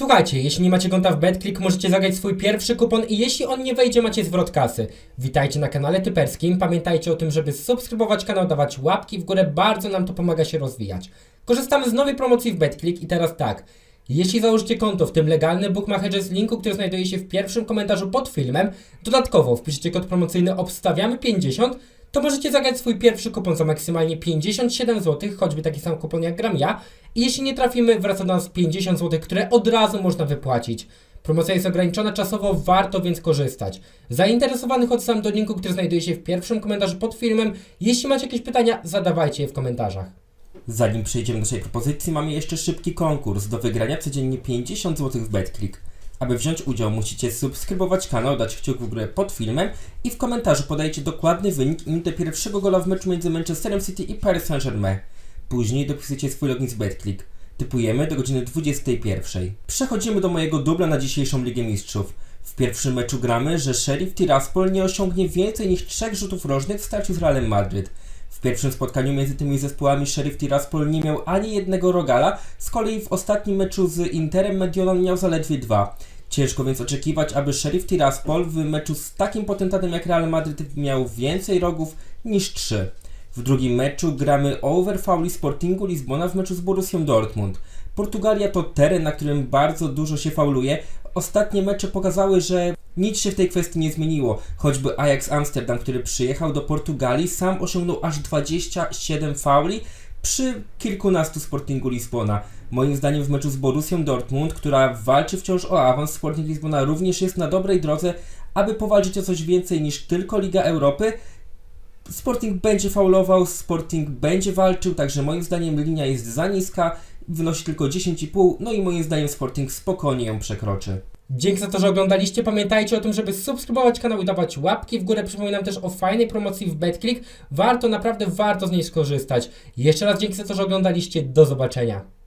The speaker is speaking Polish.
Słuchajcie, jeśli nie macie konta w BetClick, możecie zagrać swój pierwszy kupon i jeśli on nie wejdzie, macie zwrot kasy. Witajcie na kanale typerskim. Pamiętajcie o tym, żeby subskrybować kanał, dawać łapki w górę, bardzo nam to pomaga się rozwijać. Korzystamy z nowej promocji w BetClick i teraz tak. Jeśli założycie konto, w tym legalny bookmacherze z linku, który znajduje się w pierwszym komentarzu pod filmem, dodatkowo wpiszecie kod promocyjny obstawiamy 50, to możecie zagrać swój pierwszy kupon za maksymalnie 57 zł, choćby taki sam kupon jak gram ja. I jeśli nie trafimy, wraca do nas 50 zł, które od razu można wypłacić. Promocja jest ograniczona czasowo, warto więc korzystać. Zainteresowanych odsyłam do linku, który znajduje się w pierwszym komentarzu pod filmem. Jeśli macie jakieś pytania, zadawajcie je w komentarzach. Zanim przejdziemy do naszej propozycji, mamy jeszcze szybki konkurs. Do wygrania codziennie 50 zł w BetClick. Aby wziąć udział, musicie subskrybować kanał, dać kciuk w górę pod filmem i w komentarzu podajcie dokładny wynik i minutę pierwszego gola w meczu między Manchesterem City i Paris Saint-Germain. Później dopisujecie swój login z BetClick. Typujemy do godziny 21. Przechodzimy do mojego dubla na dzisiejszą Ligę Mistrzów. W pierwszym meczu gramy, że Sheriff Tiraspol nie osiągnie więcej niż trzech rzutów rożnych w starciu z Realem Madryt. W pierwszym spotkaniu między tymi zespołami Sheriff Tiraspol nie miał ani jednego rogala, z kolei w ostatnim meczu z Interem Mediolan miał zaledwie dwa. Ciężko więc oczekiwać, aby Sheriff Tiraspol w meczu z takim potentatem jak Real Madryt miał więcej rogów niż trzy. W drugim meczu gramy over fauli Sportingu Lizbona w meczu z Borussią Dortmund. Portugalia to teren, na którym bardzo dużo się fauluje. Ostatnie mecze pokazały, że nic się w tej kwestii nie zmieniło. Choćby Ajax Amsterdam, który przyjechał do Portugalii, sam osiągnął aż 27 fauli przy kilkunastu Sportingu Lizbona. Moim zdaniem w meczu z Borussią Dortmund, która walczy wciąż o awans, Sporting Lizbona również jest na dobrej drodze, aby powalczyć o coś więcej niż tylko Liga Europy. Sporting będzie faulował, Sporting będzie walczył, także moim zdaniem linia jest za niska, wynosi tylko 10,5, no i moim zdaniem Sporting spokojnie ją przekroczy. Dzięki za to, że oglądaliście. Pamiętajcie o tym, żeby subskrybować kanał i dawać łapki w górę. Przypominam też o fajnej promocji w BetClick. Warto, naprawdę warto z niej skorzystać. Jeszcze raz dzięki za to, że oglądaliście. Do zobaczenia.